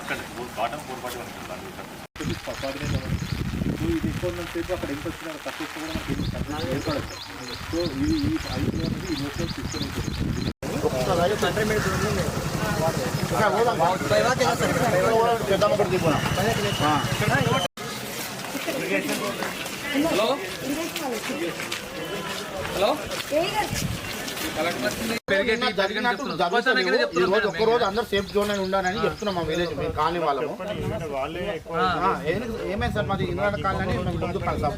అక్కడ bottom four forty one so ఇది ఎక్కువ అక్కడ ఎంత వచ్చినా తక్కువ కూడా మనకి ఏర్పడదు సో ఇది ఈ ఐదు అనేది హలో హలో జరిగినట్టు జరుగుతుంది ఈ రోజు ఒక్క రోజు అందరూ సేఫ్ జోన్ అని ఉండాలని చెప్తున్నాం మా విలేజ్ మేము కాలనీ వాళ్ళము. ఏమైంది సార్ మాది ఇంద్రాడ కాలనీ ముందు ప్రాబ్లం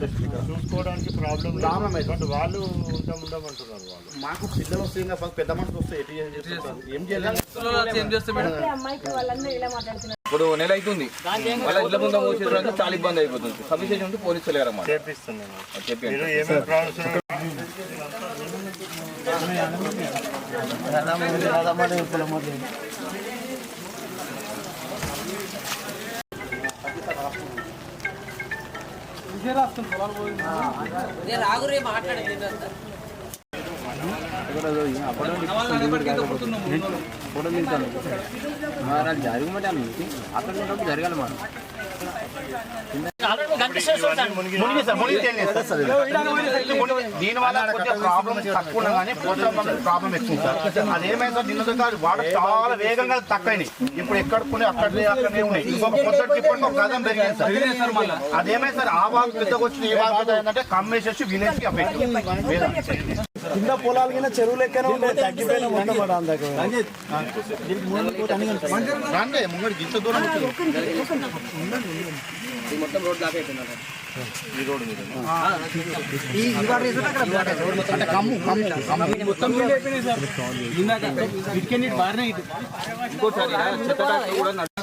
వాళ్ళు ఉంటాం ఉండమంటున్నారు వాళ్ళు. మాకు పిల్లలు వస్తే ఇంకా పెద్ద మనుషులు వస్తే ఏం చేయాలి. ఇప్పుడు నెల అవుతుంది. వాళ్ళ ఇళ్ళ ముందు మోసేయడానికి చాలా ఇబ్బంది అయిపోతుంది. సబ్స్టేషన్ ఉంటే పోలీసులు లేరమ్మా ఫోటో చెప్పి మీరు ఏమేమి ప్రాబ్లమ్స్ మునిగి సార్ జరగాలి మనం దీని వల్ల ప్రాబ్లమ్స్ తక్కువ కానీ పోతే ప్రాబ్లం ఎక్కువ సార్ అదేమైంది సార్? నిన్న దాకా వాడు చాలా వేగంగా తక్కువైనాయి ఇప్పుడు ఎక్కడ కొన్ని అక్కడనే అక్కడనే ఉన్నాయి ఇంకొక పొద్దుకి ఇప్పుడు ఒక కథం పెరిగింది సార్ అదేమైంది సార్ ఆ వాకు పెద్దకు వచ్చిన ఏ వాకు ఏంటంటే కమ్మేసేసి విలేజ్ అఫెక్ట్ కింద పొలాలు కింద చెరువు లెక్కనే ఉంటాయి తగ్గిపోయిన మొత్తం రండి ముంగడి ఇంత దూరం వచ్చింది మొత్తం రోడ్ దాకా అయిపోయింది అంటే కమ్ము కమ్ము కమ్ము మొత్తం ఇంకోసారి ఇలా చెత్త ట్రాక్టర్ కూడా నడు-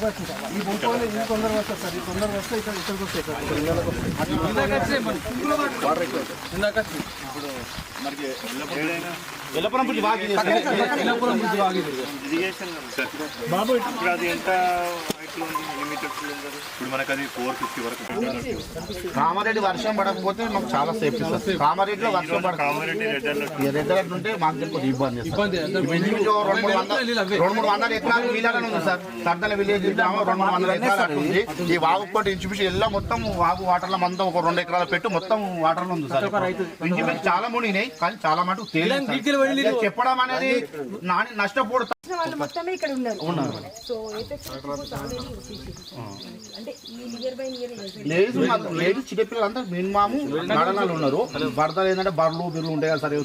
ఇందాక వచ్చే మన- ఇందాక వచ్చి. ఎల్లపురం నుంచి వాకి ఇలాపురం నుంచి వాగింది. ఇరిగేషన్ బాబు ఇప్పుడు అది ఎంత ఇప్పుడు మనకు అది ఫోర్ ఫిఫ్టీ వరకు కామారెడ్డి వర్షం పడకపోతే మాకు చాలా సేఫ్టీ సార్. కామారెడ్డిలో వర్షం పడ కామారెడ్డి రెడ్ అలర్ట్ ఉంటే మాకు కొంచెం ఇబ్బంది రెండు మూడు వందల రెండు మూడు వందల ఎకరాలు వీళ్ళని ఉంది సార్. సర్దల విలేజ్ రెండు మూడు వందల ఎకరాలు ఉంది. ఈ వాగు కొట్టి ఇంచుమించు ఎల్లా మొత్తం వాగు వాటర్లో మొత్తం ఒక రెండు ఎకరాలు పెట్టి మొత్తం వాటర్లో ఉంది సార్. ఇంచుమించు చాలా మునిగినాయి కానీ చాలా మటుకు తేలి చెప్పడం అనేది నాని నష్టపోడు మొత్తమే ఇక్కడ ఉన్నారు. సో ఏపెక్స్ లేడీస్ లేడీస్ చిన్నపిల్లలు అంతా మినిమాము నడనాలు ఉన్నారు. భర్తలు ఏంటంటే బర్రెలు బిర్లు ఉంటాయి కదా సార్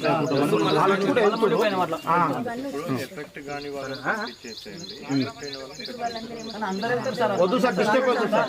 వద్దు సార్ డిస్టర్బ్ అవుతుంది సార్.